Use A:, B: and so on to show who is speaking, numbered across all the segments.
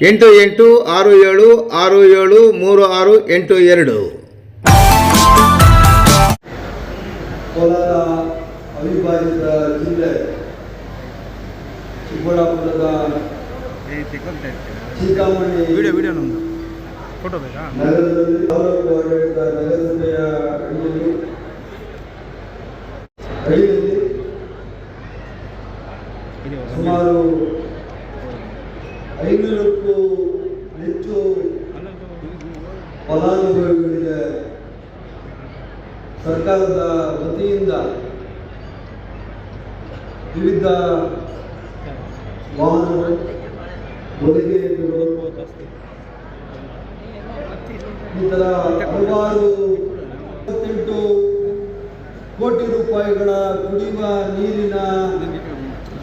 A: ಎಂಟು ಎಂಟು ಆರು ಏಳು ಆರು ಏಳು ಮೂರು ಆರು ಎಂಟು ಎರಡು.
B: ಕೋಲಾರ ಅವಿಭಾಜಿತ ಜಿಲ್ಲೆ ಚಿಕ್ಕಬಳ್ಳಾಪುರದ ಚಿಂತಾಮಣಿ
C: ವಿಡಿಯೋ ವಿಡಿಯೋ ನಮ್ಮದು ಫೋಟೋ ಬೇಕಾ?
B: ನಗರದಲ್ಲಿ ತಾಲೂಕು ಆಡಳಿತ ನಗರಸಭೆಯ ಅಡಿಯಲ್ಲಿ ಸುಮಾರು ಐನೂರಕ್ಕೂ ಹೆಚ್ಚು ಫಲಾನುಭವಿಗಳಿಗೆ ಸರ್ಕಾರದ ವತಿಯಿಂದ ವಿವಿಧ ವಾಹನಗಳು ಈ ಥರ ಹಲವಾರು ಕೋಟಿ ರೂಪಾಯಿಗಳ ಕುಡಿಯುವ ನೀರಿನ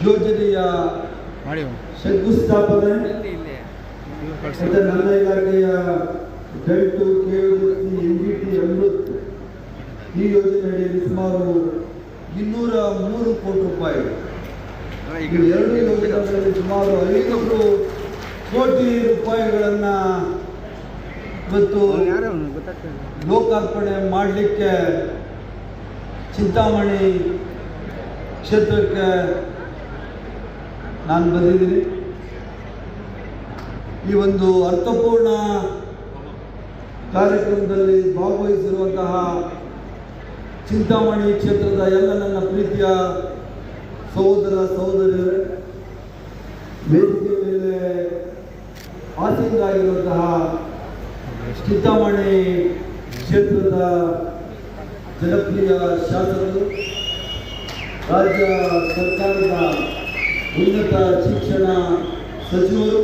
B: ಯೋಜನೆಯ ಶಂಕುಸ್ಥಾಪನೆ ಮತ್ತೆ ನನ್ನ ಇಲಾಖೆಯ ಡೆಲ್ಟು ಕೆಯುಸಿ ಎನ್ ಡಿ ಟಿ ಅಮೃತ್ ಈ ಯೋಜನೆಯಲ್ಲಿ ಸುಮಾರು ಇನ್ನೂರ ಮೂರು ಕೋಟಿ ರೂಪಾಯಿ. ಈ ಎರಡು ಯೋಜನೆಗಳಲ್ಲಿ ಸುಮಾರು ಐನೂರು ಕೋಟಿ ರೂಪಾಯಿಗಳನ್ನು ಇವತ್ತು ಲೋಕಾರ್ಪಣೆ ಮಾಡಲಿಕ್ಕೆ ಚಿಂತಾಮಣಿ ಕ್ಷೇತ್ರಕ್ಕೆ ನಾನು ಬಂದಿದ್ದೀನಿ. ಈ ಒಂದು ಅರ್ಥಪೂರ್ಣ ಕಾರ್ಯಕ್ರಮದಲ್ಲಿ ಭಾಗವಹಿಸಿರುವಂತಹ ಚಿಂತಾಮಣಿ ಕ್ಷೇತ್ರದ ಎಲ್ಲ ನನ್ನ ಪ್ರೀತಿಯ ಸಹೋದರ ಸಹೋದರಿಯರೇ, ವೇದಿಕೆ ಮೇಲೆ ಆಸೀನರಾಗಿರುವಂತಹ ಚಿಂತಾಮಣಿ ಕ್ಷೇತ್ರದ ಜನಪ್ರಿಯ ಶಾಸಕರು, ರಾಜ್ಯ ಸರ್ಕಾರದ ಉನ್ನತ ಶಿಕ್ಷಣ ಸಚಿವರು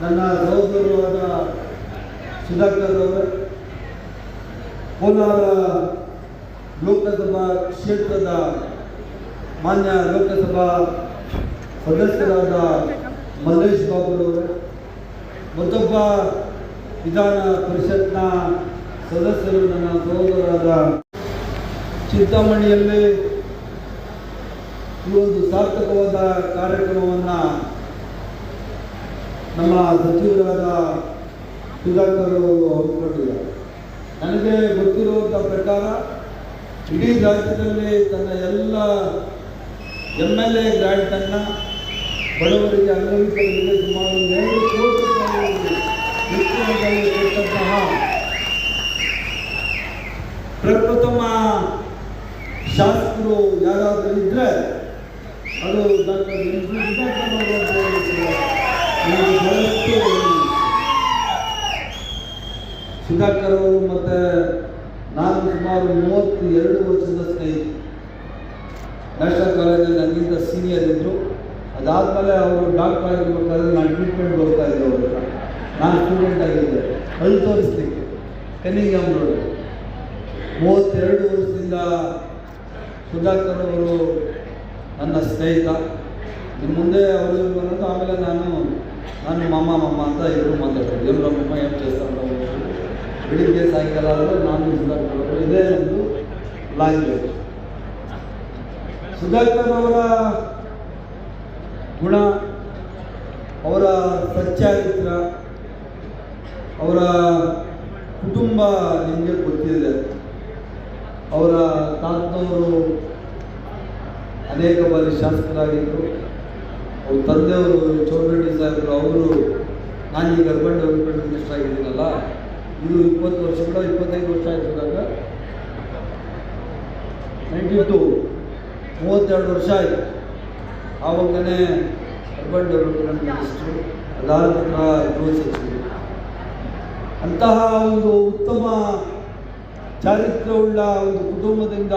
B: ನನ್ನ ಸಹೋದರರಾದ ಸುಧಾಕರ್ ಅವರೇ ಕೋಲಾರ ಲೋಕಸಭಾ ಕ್ಷೇತ್ರದ ಮಾನ್ಯ ಲೋಕಸಭಾ ಸದಸ್ಯರಾದ ಮಲ್ಲೇಶ್ ಬಾಬುರವರೇ ಮತ್ತೊಬ್ಬ ವಿಧಾನ ಪರಿಷತ್ನ ಸದಸ್ಯರು ನನ್ನ ಸಹೋದರರಾದ ಚಿಂತಾಮಣಿಯಲ್ಲಿ ಈ ಒಂದು ಸಾರ್ಥಕವಾದ ಕಾರ್ಯಕ್ರಮವನ್ನು ನಮ್ಮ ಸಚಿವರಾದ ಸುಧಾಕರ್ ಅವರು ನನಗೆ ಗೊತ್ತಿರುವಂಥ ಪ್ರಕಾರ ಇಡೀ ರಾಜ್ಯದಲ್ಲಿ ತನ್ನ ಎಲ್ಲ ಎಂ ಎಲ್ ಎ ಗ್ರಾಂಟನ್ನು ಬಡವರಿಗೆ ಅಂಗವಿಕಲರಿಗೆ ಸುಮಾರು ಎರಡು ಕೋಟಿ ಕೊಟ್ಟಂತಹ ಪ್ರಪ್ರಥಮ ಶಾಸಕರು ಯಾರಾದರೂ ಇದ್ದರೆ ಅದು ಡಾಕ್ಟರ್ ಸುಧಾಕರ್ ಅವರು ಮತ್ತೆ ಅವರು ನಾನು ಸುಮಾರು ಮೂವತ್ತು ಎರಡು ವರ್ಷದ ಸ್ನೇಹಿತ ನ್ಯಾಷನಲ್ ಕಾಲೇಜಲ್ಲಿ ನನಗಿಂತ ಸೀನಿಯರ್ ಇದ್ದರು ಅದಾದಮೇಲೆ ಅವರು ಡಾಕ್ಟರ್ ಆಗಿರ್ಬೇಕಾದ್ರೆ ನಾನು ಟ್ರೀಟ್ಮೆಂಟ್ ಹೋಗ್ತಾ ಇದ್ದೆ ಅವ್ರ ನಾನು ಸ್ಟೂಡೆಂಟ್ ಆಗಿದ್ದೆ. ಅಲ್ಲಿ ತೋರಿಸ್ಲಿಕ್ಕೆ. Cunningham road. ಮೂವತ್ತೆರಡು ವರ್ಷದಿಂದ ಸುಧಾಕರ್ ಅವರು ನನ್ನ ಸ್ನೇಹಿತ. ಮುಂದೆ ಅವರು ಬರೋದು ಆಮೇಲೆ ನಾನು ನಾನು ನಿಮ್ಮ ಮಮ್ಮ ಅಂತ ಎಲ್ಲರೂ ಮಾತಾಡ್ತಾರೆ. ಏನು ನಮ್ಮಮ್ಮ ಏನು ಚೇಸ್ತಾರೆ ಬೆಳಿಗ್ಗೆ ಸಾಯಂಕಾಲ ಆದರೆ ನಾನು ಸುಧಾಕರ್ ಇದೇ ಒಂದು ಲಾಂಗ್ವೇಜ್ ಸುಧಾಕರ್ ಅವರ ಗುಣ, ಅವರ ಸಚ್ಚಾರಿತ್ರ, ಅವರ ಕುಟುಂಬ ನಿಮಗೆ ಗೊತ್ತಿದೆ. ಅವರ ತಾತನವರು ಅನೇಕ ಬಾರಿ ಶಾಸಕರಾಗಿದ್ದರು ಅವ್ರ ತಂದೆಯವರು ಚೌಡರೆಡ್ಡಿ ಸಾಹೇಬರು ಅವರು ಈಗ ಅರ್ಬನ್ ಡೆವಲಪ್ಮೆಂಟ್ ಮಿನಿಸ್ಟರ್ ಆಗಿದ್ದೀನಲ್ಲ ಇದು ಇಪ್ಪತ್ತು ವರ್ಷಗಳ ಇಪ್ಪತ್ತೈದು ವರ್ಷ ಆಗಿದ್ದಾಗ ನೈಂಟಿ ಟು ಮೂವತ್ತೆರಡು ವರ್ಷ ಆಯಿತು. ಆವಾಗಲೇ ಅರ್ಬನ್ ಡೆವಲಪ್ಮೆಂಟ್ ಮಿನಿಸ್ಟ್ರು ಅದಾದ ನಂತರ ಗೃಹ ಸಚಿವರು. ಅಂತಹ ಒಂದು ಉತ್ತಮ ಚಾರಿತ್ರವುಳ್ಳ ಒಂದು ಕುಟುಂಬದಿಂದ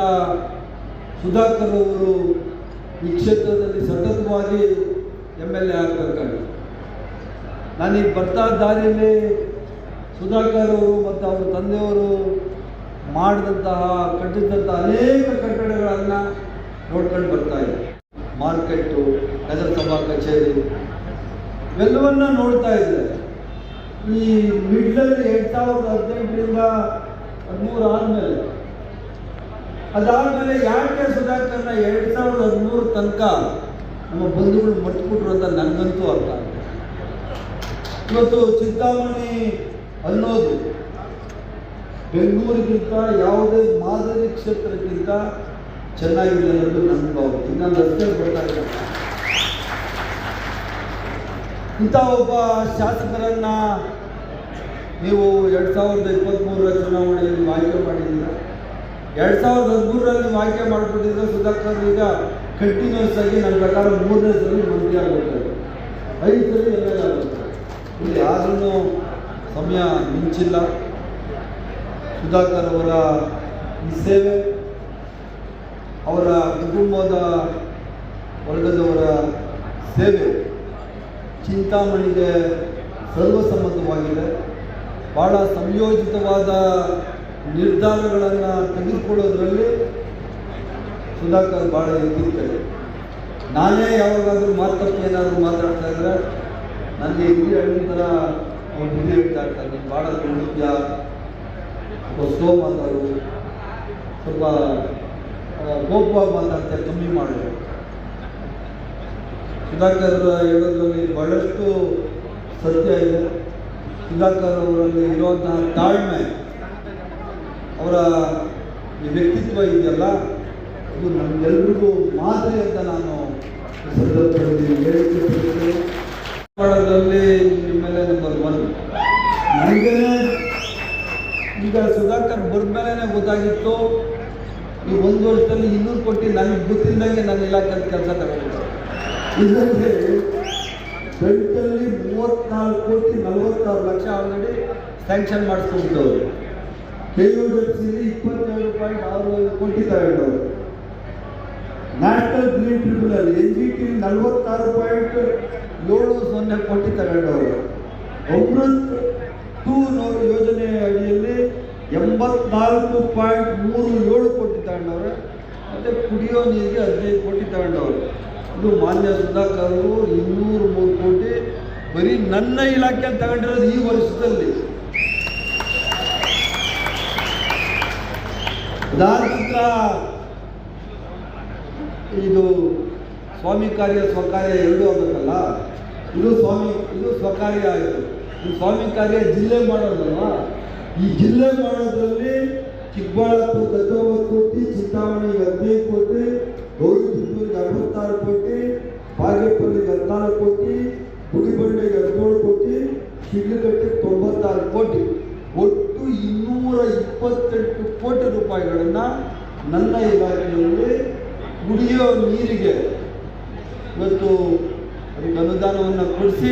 B: ಸುಧಾಕರ್ ಅವರು ಈ ಕ್ಷೇತ್ರದಲ್ಲಿ ಸತತವಾಗಿ ಎಂ ಎಲ್ ಎ ಆಗಬೇಕಾಗಿತ್ತು ನಾನೀಗ ಬರ್ತಾ ದಾರಿಯಲ್ಲಿ ಸುಧಾಕರ್ ಅವರು ಮತ್ತು ಅವರ ತಂದೆಯವರು ಮಾಡಿದಂತಹ, ಕಟ್ಟಿದಂತಹ ಅನೇಕ ಕಟ್ಟಡಗಳನ್ನು ನೋಡ್ಕೊಂಡು ಬರ್ತಾ ಇದ್ದೆ ಮಾರ್ಕೆಟ್ಟು, ನಗರಸಭಾ ಕಚೇರಿ, ಇವೆಲ್ಲವನ್ನ ನೋಡ್ತಾ ಇದ್ದೆ. ಈ ಮಿಡ್ಲಲ್ಲಿ ಎರಡು ಸಾವಿರದ ಹದಿನೆಂಟರಿಂದ ಹದಿಮೂರು ಆದಮೇಲೆ. ಅದಾದಮೇಲೆ ಯಾಕೆ ಸುಧಾಕರ್ನ ಎರಡು ಸಾವಿರದ ಹದಿಮೂರು ತನಕ ನಮ್ಮ ಬಂಧುಗಳು ಮರ್ತ್ಬಿಟ್ರು ಅಂತ ನನಗಂತೂ ಅರ್ಥ ಇವತ್ತು ಚಿಂತಾಮಣಿ ಅನ್ನೋದು ಬೆಂಗಳೂರಿಗಿಂತ ಯಾವುದೇ ಮಾದರಿ ಕ್ಷೇತ್ರಕ್ಕಿಂತ ಚೆನ್ನಾಗಿದೆ ಅನ್ನೋದು ನನ್ನ ಭಾವನೆ. ಇನ್ನೊಂದು ಅಷ್ಟೇ ಬರ್ತಾ ಇಲ್ಲ ಇಂಥ ಒಬ್ಬ ಶಾಸಕರನ್ನ ನೀವು ಎರಡು ಸಾವಿರದ ಇಪ್ಪತ್ತ್ಮೂರರ ಚುನಾವಣೆಯಲ್ಲಿ ಆಯ್ಕೆ ಮಾಡಿದ್ದೀರ? ಎರಡು ಸಾವಿರದ ಹದಿಮೂರರಲ್ಲಿ ಆಯ್ಕೆ ಮಾಡಿಬಿಟ್ಟಿದ್ರೆ ಸುಧಾಕರ್ ಈಗ? ಕಂಟಿನ್ಯೂಸ್ ಆಗಿ ನನ್ನ ಪ್ರಕಾರ ಮೂರನೇ ಸಲ ಮಂತ್ರಿ ಆಗುತ್ತೆ ಐದು ಸಲ ಆಗುತ್ತೆ ಇಲ್ಲಿ ಸಮಯ ಮಿಂಚಿಲ್ಲ. ಸುಧಾಕರ್ ಅವರ ಈ ಸೇವೆ, ಅವರ ಕುಟುಂಬದ ವರ್ಗದವರ ಸೇವೆ ಚಿಂತಾಮಣಿಗೆ ಸರ್ವಸಮ್ಮತವಾಗಿದೆ ಭಾಳ ಸಂಯೋಜಿತವಾದ ನಿರ್ಧಾರಗಳನ್ನು ತೆಗೆದುಕೊಳ್ಳೋದ್ರಲ್ಲಿ ಸುಧಾಕರ್ ಭಾಳ ಎತ್ತಿರ್ತಾರೆ ನಾನೇ ಯಾವಾಗಾದರೂ ಮಾತಕ್ಕೆ ಏನಾದರೂ ಮಾತಾಡ್ತಾ ಇದ್ರೆ ನನಗೆ ಇಲ್ಲಿ ಹಳ್ಳಿ ಥರ ಅವ್ರು ಹಿಂದೆ ಹೇಳ್ತಾ ಇರ್ತಾರೆ. ನೀನು ಭಾಳ ದುಡಿದ್ಯಾ ಸ್ವಲ್ಪ ಸ್ಲೋ ಮಾತಾಡು ಸ್ವಲ್ಪ ಕೋಪವಾಗಿ ಮಾತಾಡ್ತಾರೆ, ಕಮ್ಮಿ ಮಾಡಿ ಸುಧಾಕರ್ ಹೇಳೋದ್ರಲ್ಲಿ ಬಹಳಷ್ಟು ಸತ್ಯ ಇದೆ. ಸುಧಾಕರ್ ಅವರಲ್ಲಿ ಇರುವಂತಹ ತಾಳ್ಮೆ ಅವರ ವ್ಯಕ್ತಿತ್ವ ಇದೆಯಲ್ಲ ಇದು ನಮಗೆಲ್ರಿಗೂ ಮಾದರಿ ಅಂತ ನಾನು ಸಂದರ್ಭದಲ್ಲಿ ನಿಮ್ಮೆಲ್ಲ ನಂಬರ್ ಒನ್ ನನಗೆ ಈಗ ಸುಧಾಕರ್ ಮೇಲೆ ಗೊತ್ತಾಗಿತ್ತು. ಈ ಒಂದು ವರ್ಷದಲ್ಲಿ ಇನ್ನೂರು ಕೋಟಿ ನನಗೆ ಗೊತ್ತಿದ್ದಂಗೆ ನನ್ನ ಇಲಾಖೆ ಕೆಲಸ ತಗೊಂಡಿದ್ದೆ ಇದರಲ್ಲಿ ಬೆಂಟಲ್ಲಿ ಮೂವತ್ನಾಲ್ಕು ಕೋಟಿ ನಲವತ್ತಾರು ಲಕ್ಷ ಆಲ್ರೆಡಿ ಸ್ಯಾಂಕ್ಷನ್ ಮಾಡಿಸ್ಕೊಂಡಿದ್ದವರು. ಕೆ ಯು ಎಫ್ ಸಿಲಿ ಇಪ್ಪತ್ತೆರಡು ಪಾಯಿಂಟ್ ಆರು ಕೋಟಿ ತಗೊಂಡವರು. National green tribunal N G T ನಲ್ವತ್ತಾರು ಪಾಯಿಂಟ್ ಏಳು ಸೊನ್ನೆ ಕೋಟಿ ತಗೊಂಡವರು. ಅಮೃತ್ ಟೂ ಯೋಜನೆ ಅಡಿಯಲ್ಲಿ ಎಂಬತ್ನಾಲ್ಕು ಪಾಯಿಂಟ್ ಮೂರು ಏಳು ಕೋಟಿ ತಗೊಂಡವ್ರೆ. ಮತ್ತು ಕುಡಿಯೋ ನೀರಿಗೆ ಹದಿನೈದು ಕೋಟಿ ತಗೊಂಡವ್ರೆ. ಇದು ಮಾನ್ಯ ಸುಧಾಕರ್ ಇನ್ನೂರು ಮೂರು ಕೋಟಿ. ಬರೀ ನನ್ನ ಇಲಾಖೆಯಲ್ಲಿ ತಗೊಂಡಿರೋದು ಈ ವರ್ಷದಲ್ಲಿ. ನಂತರ ಇದು ಸ್ವಾಮಿ ಕಾರ್ಯ ಸ್ವಕಾರ್ಯ ಎರಡೂ ಆಗಬೇಕಲ್ಲ ಇದು ಸ್ವಾಮಿ, ಇದು ಸ್ವಕಾರ್ಯ ಆಯಿತು ಈ ಸ್ವಾಮಿ ಕಾರ್ಯ ಜಿಲ್ಲೆ ಮಾಡೋದಲ್ವಾ? ಈ ಜಿಲ್ಲೆ ಮಾಡೋದ್ರಲ್ಲಿ ಚಿಕ್ಕಬಳ್ಳಾಪುರ ಹತ್ತೊಂಬತ್ತು ಕೋಟಿ ಚಿಂತಾಮಣಿಗೆ ಹದಿನೈದು ಕೋಟಿ ಗೌರಿಬಿದೂರಿಗೆ ಅರವತ್ತಾರು ಕೋಟಿ ಬಾಗೇಪಲ್ಲಿಗೆ ಹದಿನಾರು ಕೋಟಿ, ಗುಡಿಬಂಡೆಗೆ ಹದಿನೇಳು ಕೋಟಿ ಶಿಡ್ಲಘಟ್ಟೆಗೆ ತೊಂಬತ್ತಾರು ಕೋಟಿ. ಒಟ್ಟು ಇನ್ನೂರ ಇಪ್ಪತ್ತೆಂಟು ಕೋಟಿ ರೂಪಾಯಿಗಳನ್ನು ನನ್ನ ಇಲಾಖೆಯಲ್ಲಿ ಕುಡಿಯೋ ನೀರಿಗೆ ಇವತ್ತು ಅದಕ್ಕೆ ಅನುದಾನವನ್ನು ಕೊಡಿಸಿ,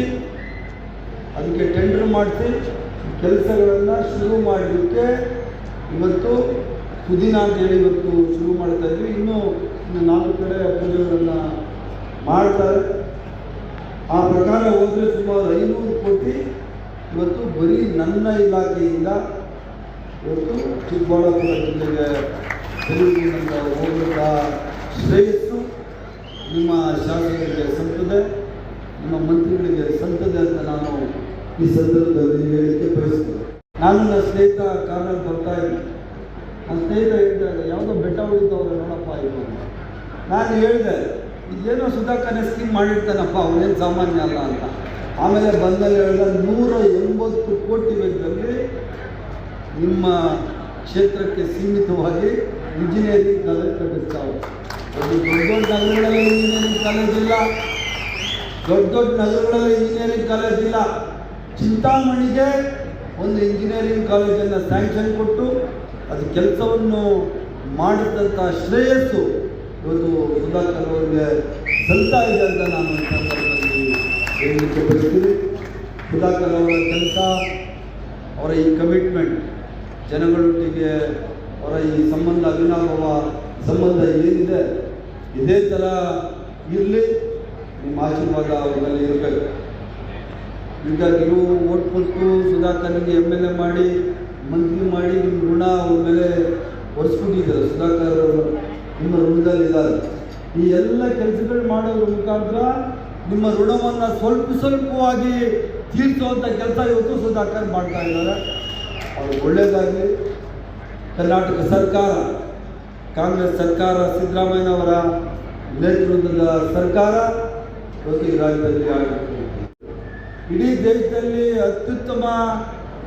B: ಅದಕ್ಕೆ ಟೆಂಡರ್ ಮಾಡಿಸಿ, ಕೆಲಸಗಳನ್ನು ಶುರು ಮಾಡಲಿಕ್ಕೆ ಇವತ್ತು ಸುದಿನ ಅಂತೇಳಿ ಇವತ್ತು ಶುರು ಮಾಡ್ತಾ ಇದ್ವಿ. ಇನ್ನೂ ಇನ್ನು ನಾಲ್ಕು ಕಡೆ ಪೂಜೆಗಳನ್ನು ಮಾಡ್ತಾರೆ. ಆ ಪ್ರಕಾರ ಹೋದರೆ ಸುಮಾರು ಐನೂರು ಕೋಟಿ ಇವತ್ತು ಬರೀ ನನ್ನ ಇಲಾಖೆಯಿಂದ ಇವತ್ತು ಚಿಕ್ಕಬಳ್ಳಾಪುರ ಜಿಲ್ಲೆಗೆ ಹೋಗುತ್ತಾ ಶ್ರೇಯಸ್ಸು, ನಿಮ್ಮ ಶಾಸಕರಿಗೆ ಸಂತದೆ ನಿಮ್ಮ ಮಂತ್ರಿಗಳಿಗೆ ಸಂತದೆ ಅಂತ ನಾನು ಈ ಸಂದರ್ಭದಲ್ಲಿ ಹೇಳಲಿಕ್ಕೆ ಬಯಸ್ತೇನೆ. ನಾನು ನನ್ನ ಸ್ನೇಹಿತ ಕಾರಲ್ಲಿ ಬರ್ತಾ ಇದ್ದೀನಿ. ನನ್ನ ಸ್ನೇಹಿತ ಹೇಳಿದಾಗ ಯಾವುದೋ ಬೆಟ್ಟ ಉಳಿದವ್ರೆ ನೋಡಪ್ಪ ಇದು ನಾನು ಹೇಳಿದೆ, ಇದೇನೋ ಸುಧಾಕರ್ ಸ್ಕೀಮ್ ಮಾಡಿರ್ತಾನಪ್ಪ ಅವನೇನು ಸಾಮಾನ್ಯ ಅಲ್ಲ ಅಂತ. ಆಮೇಲೆ ಬಂದಲ್ಲಿ ಹೇಳಿದ ನೂರ ಎಂಬತ್ತು ಕೋಟಿ ವೆಚ್ಚದಲ್ಲಿ ನಿಮ್ಮ ಕ್ಷೇತ್ರಕ್ಕೆ ಸೀಮಿತವಾಗಿ ಇಂಜಿನಿಯರಿಂಗ್ ಕಾಲೇಜ್ ಕಟ್ಟಿಸ್ತಾವೆ ದೊಡ್ಡ ದೊಡ್ಡ ನಗರಗಳಲ್ಲಿ ಇಂಜಿನಿಯರಿಂಗ್ ಕಾಲೇಜ್ ಇಲ್ಲ. ದೊಡ್ಡ ದೊಡ್ಡ ನಗರಗಳಲ್ಲಿ ಇಂಜಿನಿಯರಿಂಗ್ ಕಾಲೇಜ್ ಇಲ್ಲ. ಚಿಂತಾಮಣಿಗೆ ಒಂದು ಇಂಜಿನಿಯರಿಂಗ್ ಕಾಲೇಜನ್ನು ಸ್ಯಾಂಕ್ಷನ್ ಕೊಟ್ಟು ಅದು ಕೆಲಸವನ್ನು ಮಾಡಿದಂಥ ಶ್ರೇಯಸ್ಸು ಇವತ್ತು ಸುಧಾಕರ್ ಅವರಿಗೆ ಸಲ್ತಾ ಇದೆ ಅಂತ ನಾನು ಈ ಸಂದರ್ಭದಲ್ಲಿ ಹೇಳಲಿಕ್ಕೆ ಬಯಸ್ತೀನಿ. ಸುಧಾಕರ್ ಅವರ ಕೆಲಸ, ಅವರ ಈ ಕಮಿಟ್ಮೆಂಟ್ ಜನಗಳೊಟ್ಟಿಗೆ ಅವರ ಈ ಸಂಬಂಧ ಅವಿನಾಭಾವ ಸಂಬಂಧ ಏನಿದೆ, ಇದೇ ಥರ ಇರಲಿ, ನಿಮ್ಮ ಆಶೀರ್ವಾದ ಅವರಲ್ಲಿ ಇರಬೇಕು. ಈಗ ನೀವು ಓಟ್ ಕೊಟ್ಟು ಸುಧಾಕರ್ಗೆ ಎಂ ಎಲ್ ಎ ಮಾಡಿ ಮಂತ್ರಿ ಮಾಡಿ ನಿಮ್ಮ ಋಣ ಅವ್ರ ಮೇಲೆ ಒರೆಸ್ಬಿಟ್ಟಿದ್ದಾರೆ. ಸುಧಾಕರ್ ಅವರು ನಿಮ್ಮ ಋಣದಲ್ಲಿದ್ದಾರೆ ಈ ಎಲ್ಲ ಕೆಲಸಗಳು ಮಾಡೋದ್ರ ಮುಖಾಂತರ ನಿಮ್ಮ ಋಣವನ್ನು ಸ್ವಲ್ಪ ಸ್ವಲ್ಪವಾಗಿ ತೀರಿಸುವಂಥ ಕೆಲಸ ಇವತ್ತು ಸುಧಾಕರ್ ಮಾಡ್ತಾ ಇದ್ದಾರೆ. ಅವ್ರು ಒಳ್ಳೆಯದಾಗಲಿ ಕರ್ನಾಟಕ ಸರ್ಕಾರ ಕಾಂಗ್ರೆಸ್ ಸರ್ಕಾರ ಸಿದ್ದರಾಮಯ್ಯನವರ ನೇತೃತ್ವದ ಸರ್ಕಾರ ಪ್ರತಿ ರಾಜ್ಯದಲ್ಲಿ ಆಗಬೇಕು ಇಡೀ ದೇಶದಲ್ಲಿ ಅತ್ಯುತ್ತಮ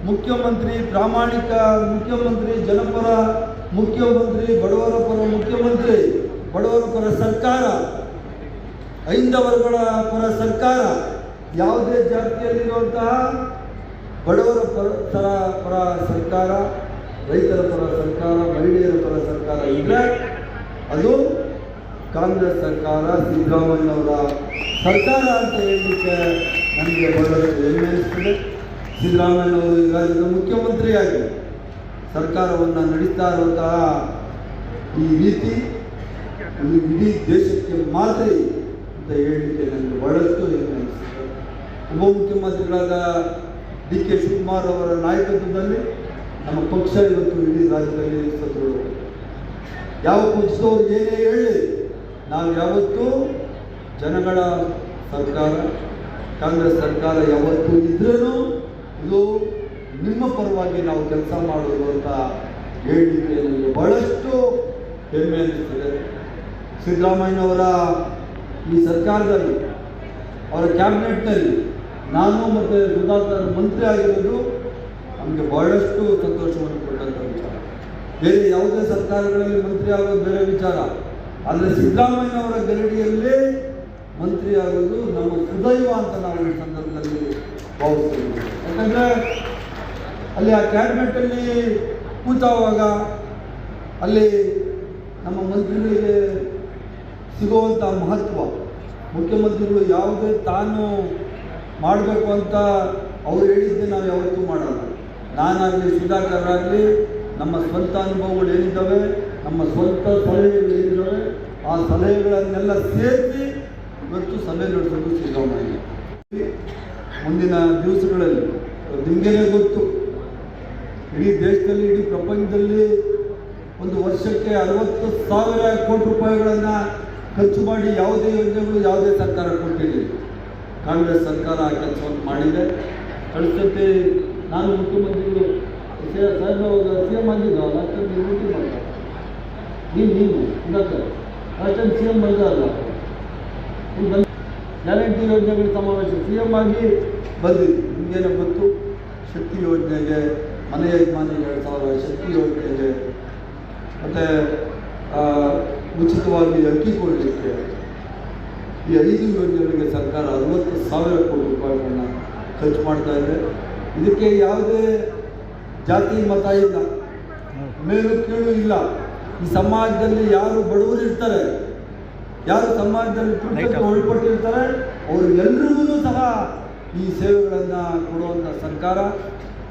B: ಮುಖ್ಯಮಂತ್ರಿ, ಪ್ರಾಮಾಣಿಕ ಮುಖ್ಯಮಂತ್ರಿ, ಜನಪರ ಮುಖ್ಯಮಂತ್ರಿ, ಬಡವರ ಪರ ಮುಖ್ಯಮಂತ್ರಿ, ಬಡವರ ಪರ ಸರ್ಕಾರ ಐಂದವರ್ಗಳ ಪರ ಸರ್ಕಾರ ಯಾವುದೇ ಜಾತಿಯಲ್ಲಿರುವಂತಹ ಬಡವರ ಪರ ಪರ ಸರ್ಕಾರ ರೈತರ ಪರ ಸರ್ಕಾರ, ಮಹಿಳೆಯರ ಪರ ಸರ್ಕಾರ ಇಲ್ಲ. ಅದು ಕಾಂಗ್ರೆಸ್ ಸರ್ಕಾರ ಸಿದ್ದರಾಮಯ್ಯನವರ ಸರ್ಕಾರ ಅಂತ ಹೇಳಲಿಕ್ಕೆ ನನಗೆ ಬಹಳಷ್ಟು ಹೆಮ್ಮೆ ಅನಿಸ್ತದೆ. ಸಿದ್ದರಾಮಯ್ಯನವರು ಈ ರಾಜ್ಯದ ಮುಖ್ಯಮಂತ್ರಿಯಾಗಿ ಸರ್ಕಾರವನ್ನು ನಡೀತಾ ಇರುವಂತಹ ಈ ರೀತಿ ಒಂದು ಇಡೀ ದೇಶಕ್ಕೆ ಮಾದರಿ ಅಂತ ಹೇಳಲಿಕ್ಕೆ ನನಗೆ ಬಹಳಷ್ಟು ಹೆಮ್ಮೆ ಅನಿಸ್ತದೆ. ಉಪಮುಖ್ಯಮಂತ್ರಿಗಳಾದ ಡಿ ಕೆ ಶಿವಕುಮಾರ್ ಅವರ ನಾಯಕತ್ವದಲ್ಲಿ ನಮ್ಮ ಪಕ್ಷ ಇವತ್ತು ಇಡೀ ರಾಜ್ಯದಲ್ಲಿ ಸದೃಢ ಯಾವ ಪಕ್ಷದವ್ರು ಏನೇ ಹೇಳಿ, ನಾವು ಯಾವತ್ತೂ ಜನಗಳ ಸರ್ಕಾರ, ಕಾಂಗ್ರೆಸ್ ಸರ್ಕಾರ ಯಾವತ್ತೂ ಇದ್ರೂ ಇದು ನಿಮ್ಮ ಪರವಾಗಿ ನಾವು ಕೆಲಸ ಮಾಡೋದು ಅಂತ ಹೇಳಿದ್ರೆ ನನಗೆ ಬಹಳಷ್ಟು ಹೆಮ್ಮೆ ಅನಿಸ್ತದೆ. ಸಿದ್ದರಾಮಯ್ಯನವರ ಈ ಸರ್ಕಾರದಲ್ಲಿ, ಅವರ ಕ್ಯಾಬಿನೆಟ್ನಲ್ಲಿ ನಾನು ಮತ್ತು ಸುಧಾಕರ್ ಮಂತ್ರಿ ಆಗಿರೋದು ನಮಗೆ ಬಹಳಷ್ಟು ಸಂತೋಷವನ್ನು ಕೊಟ್ಟಂಥ ವಿಚಾರ. ಬೇರೆ ಯಾವುದೇ ಸರ್ಕಾರಗಳಲ್ಲಿ ಮಂತ್ರಿ ಆಗೋದು ಬೇರೆ ವಿಚಾರ. ಆದರೆ ಸಿದ್ದರಾಮಯ್ಯ ಅವರ ಗರಡಿಯಲ್ಲೇ ಮಂತ್ರಿ ಆಗೋದು ನಮ್ಮ ಸುದೈವ ಅಂತ ನಾವು ಈ ಸಂದರ್ಭದಲ್ಲಿ ಭಾವಿಸ್ತೀವಿ. ಯಾಕಂದರೆ ಅಲ್ಲಿ ಆ ಕ್ಯಾಬಿನೆಟ್ಟಲ್ಲಿ ಕೂತಾವಾಗ ಅಲ್ಲಿ ನಮ್ಮ ಮಂತ್ರಿಗಳಿಗೆ ಸಿಗುವಂಥ ಮಹತ್ವ. ಮುಖ್ಯಮಂತ್ರಿಗಳು ಯಾವುದೇ ತಾನು ಮಾಡಬೇಕು ಅಂತ ಅವ್ರು ಹೇಳಿದ್ದೆ ನಾವು ಯಾವತ್ತೂ ಮಾಡಲ್ಲ. ನಾನಾಗಲಿ ಸುಧಾಕರ್ ಆಗಲಿ ನಮ್ಮ ಸ್ವಂತ ಅನುಭವಗಳು ಏನಿದ್ದಾವೆ, ನಮ್ಮ ಸ್ವಂತ ಸಲಹೆಗಳು ಏನಿದ್ದಾವೆ, ಆ ಸಲಹೆಗಳನ್ನೆಲ್ಲ ಸೇರಿಸಿ ಇವತ್ತು ಸಭೆ ನಡೆಸೋದು ಸಿದ್ದರಾಮಯ್ಯ ಮುಂದಿನ ದಿವಸಗಳಲ್ಲಿ ನಿಮಗೇನೆ ಗೊತ್ತು, ಇಡೀ ದೇಶದಲ್ಲಿ, ಇಡೀ ಪ್ರಪಂಚದಲ್ಲಿ ಒಂದು ವರ್ಷಕ್ಕೆ ಅರವತ್ತು ಸಾವಿರ ಕೋಟಿ ರೂಪಾಯಿಗಳನ್ನು ಖರ್ಚು ಮಾಡಿ ಯಾವುದೇ ಯೋಜನೆಗಳು, ಯಾವುದೇ ಸರ್ಕಾರ ಕೊಟ್ಟಿದೆ ಕಾಂಗ್ರೆಸ್ ಸರ್ಕಾರ ಆ ಕೆಲಸವನ್ನು ಮಾಡಿದೆ. ಕಳಿಸಕ್ಕೆ ನಾನು ಮುಖ್ಯಮಂತ್ರಿಗಳು ಸಾಹೇಬ್ ಸಿ ಎಂ ಆಗಿದ್ದ ರಾಷ್ಟ್ರ ನಿರ್ಮಿತಿ ಮಾಡ್ತಾರೆ ನೀನು ನೀನು ಟೈಮ್ ಸಿ ಎಂ ಬಂದು ಗ್ಯಾರಂಟಿ ಯೋಜನೆಗಳ ಸಮಾವೇಶ. ಸಿ ಎಂ ಆಗಿ ಬಂದಿದ್ದು. ನಿಮಗೇನೋ ಗೊತ್ತು? ಶಕ್ತಿ ಯೋಜನೆಗೆ, ಮನೆ ಯಜಮಾನಿ ಎರಡು ಸಾವಿರ ಶಕ್ತಿ ಯೋಜನೆಗೆ. ಮತ್ತು ಉಚಿತವಾಗಿ ಅಕ್ಕಿ ಕೊಡಲಿಕ್ಕೆ. ಈ ಐದು ಯೋಜನೆಗಳಿಗೆ ಸರ್ಕಾರ ಅರವತ್ತು ಸಾವಿರ ಕೋಟಿ ರೂಪಾಯಿಗಳನ್ನ ಖರ್ಚು ಮಾಡ್ತಾ ಇದೆ. ಇದಕ್ಕೆ ಯಾವುದೇ ಜಾತಿ ಮತ ಇಲ್ಲ. ಮೇಲು ಕೀಳು ಇಲ್ಲ. ಈ ಸಮಾಜದಲ್ಲಿ ಯಾರು ಬಡವರು ಇರ್ತಾರೆ, ಯಾರು ಸಮಾಜದಲ್ಲಿ ಒಳಪಟ್ಟಿರ್ತಾರೆ ಎಲ್ರಿಗೂ ಸಹ ಈ ಸೇವೆಗಳನ್ನು ಕೊಡುವಂಥ ಸರ್ಕಾರ,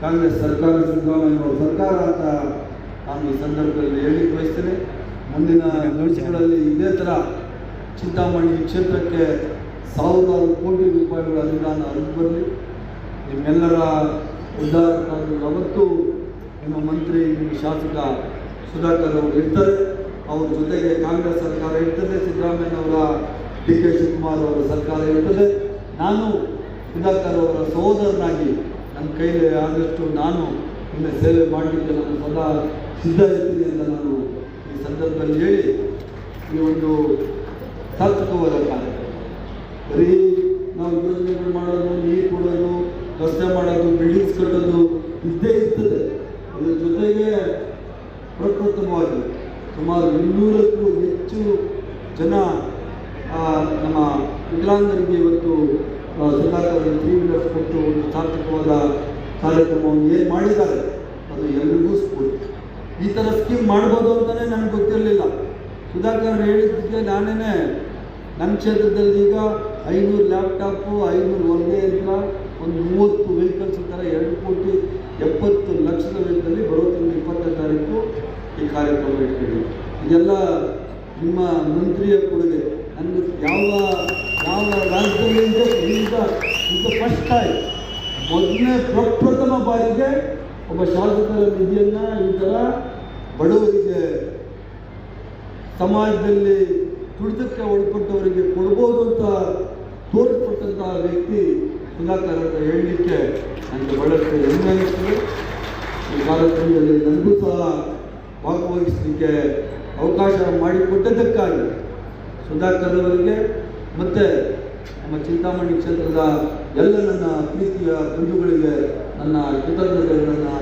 B: ಕಾಂಗ್ರೆಸ್ ಸರ್ಕಾರ ಸರ್ಕಾರ ಅಂತ ನಾನು ಈ ಸಂದರ್ಭದಲ್ಲಿ ಹೇಳಿ ಬಯಸ್ತೇನೆ ಮುಂದಿನ ನಿಮಿಷಗಳಲ್ಲಿ ಇದೇ ಥರ ಚಿಂತಾಮಣಿ ಕ್ಷೇತ್ರಕ್ಕೆ ಸಾವಿರಾರು ಕೋಟಿ ರೂಪಾಯಿಗಳ ಅನುದಾನ ಬರಲಿ ನಿಮ್ಮೆಲ್ಲರ ಉದ್ಧಾರಕ್ಕಾಗಿ ಯಾವತ್ತೂ ನಿಮ್ಮ ಮಂತ್ರಿ, ನಿಮ್ಮ ಶಾಸಕ ಸುಧಾಕರ್ ಅವರು ಇರ್ತಾರೆ. ಅವ್ರ ಜೊತೆಗೆ ಕಾಂಗ್ರೆಸ್ ಸರ್ಕಾರ ಇರ್ತದೆ. ಸಿದ್ದರಾಮಯ್ಯನವರ ಡಿ ಕೆ ಶಿವಕುಮಾರ್ ಅವರ ಸರ್ಕಾರ ಇರ್ತದೆ. ನಾನು ಸುಧಾಕರ್ ಅವರ ಸಹೋದರನಾಗಿ ನನ್ನ ಕೈಲಿ ಆದಷ್ಟು ನಾನು ನಿಮ್ಮ ಸೇವೆ ಮಾಡಲಿಕ್ಕೆ ನಾನು ಸದಾ ಸಿದ್ಧ ಇರ್ತೀನಿ ಅಂತ ನಾನು ಈ ಸಂದರ್ಭದಲ್ಲಿ ಹೇಳಿ ಈ ಒಂದು ಸಾರ್ಥಕವಾದ ಕಾರ್ಯಕ್ರಮ. ಬರೀ ನಾವು ಯೋಜನೆಗಳು ಮಾಡೋದು, ನೀರು ರಸ್ತೆ ಮಾಡೋದು ಬಿಲ್ಡಿಂಗ್ಸ್ ಕಟ್ಟೋದು, ಇದ್ದೇ ಇರ್ತದೆ. ಇದರ ಜೊತೆಗೆ ಪ್ರಪ್ರಥಮವಾಗಿ ಸುಮಾರು ಇನ್ನೂರಕ್ಕೂ ಹೆಚ್ಚು ಜನ ನಮ್ಮ ವಿಕಲಾಂಗರಿಗೆ ಇವತ್ತು ಸುಧಾಕರ್ ತ್ರೀ ವೀಲರ್ಸ್ ಕೊಟ್ಟು ಒಂದು ಸಾರ್ಥಕವಾದ ಕಾರ್ಯಕ್ರಮವನ್ನು ಏನು ಮಾಡಿದ್ದಾರೆ. ಅದು ಎಲ್ರಿಗೂ ಸ್ಫೂರ್ತಿ. ಈ ಥರ ಸ್ಕೀಮ್ ಮಾಡ್ಬೋದು ಅಂತಲೇ ನನಗೆ ಗೊತ್ತಿರಲಿಲ್ಲ. ಸುಧಾಕರ್ ಹೇಳಿದ್ದಕ್ಕೆ ನಾನೇ ನನ್ನ ಕ್ಷೇತ್ರದಲ್ಲಿ ಈಗ ಐನೂರು ಲ್ಯಾಪ್ಟಾಪು ಐನೂರು ಒಂದೇ ಯಂತ್ರ ಒಂದು ಮೂವತ್ತು ವೆಹಿಕಲ್ಸ್ ಥರ ಎರಡು ಕೋಟಿ ಎಪ್ಪತ್ತು ಲಕ್ಷದ ವೆಚ್ಚದಲ್ಲಿ ಬರೋ ತಿಂಗಳು ಇಪ್ಪತ್ತನೇ ತಾರೀಕು ಈ ಕಾರ್ಯಕ್ರಮ ಇಟ್ಕೊಂಡು ಇದೆಲ್ಲ ನಿಮ್ಮ ಮಂತ್ರಿಯ ಕೊಡುಗೆ. ನನಗೆ ಯಾವ ಯಾವ ಈಗ ಇದು ಫಸ್ಟ್ ಟೈಮ್ ಮೊದಲನೇ ಪ್ರಪ್ರಥಮ ಬಾರಿಗೆ ಒಬ್ಬ ಶಾಸಕರ ನಿಧಿಯನ್ನು ಈ ಥರ ಬಡವರಿಗೆ ಸಮಾಜದಲ್ಲಿ ತುಳಿತಕ್ಕೆ ಒಳಪಟ್ಟವರಿಗೆ ಕೊಡ್ಬೋದು ಅಂತ ತೋರಿಸ್ಕೊಟ್ಟಂತಹ ವ್ಯಕ್ತಿ ಸುಧಾಕರ್ ಅಂತ ಹೇಳಲಿಕ್ಕೆ ನನಗೆ ಬಹಳಷ್ಟು ಹೆಮ್ಮೆ ಈ ಕಾರ್ಯಕ್ರಮದಲ್ಲಿ ನನಗೂ ಸಹ ಭಾಗವಹಿಸಲಿಕ್ಕೆ ಅವಕಾಶ ಮಾಡಿಕೊಟ್ಟದ್ದಕ್ಕಾಗಿ ಸುಧಾಕರ್ ಅವರಿಗೆ ಮತ್ತು ನಮ್ಮ ಚಿಂತಾಮಣಿ ಕ್ಷೇತ್ರದ ಎಲ್ಲ ನನ್ನ ಪ್ರೀತಿಯ ಬಂಧುಗಳಿಗೆ ನನ್ನ ಕೃತಜ್ಞತೆಗಳನ್ನು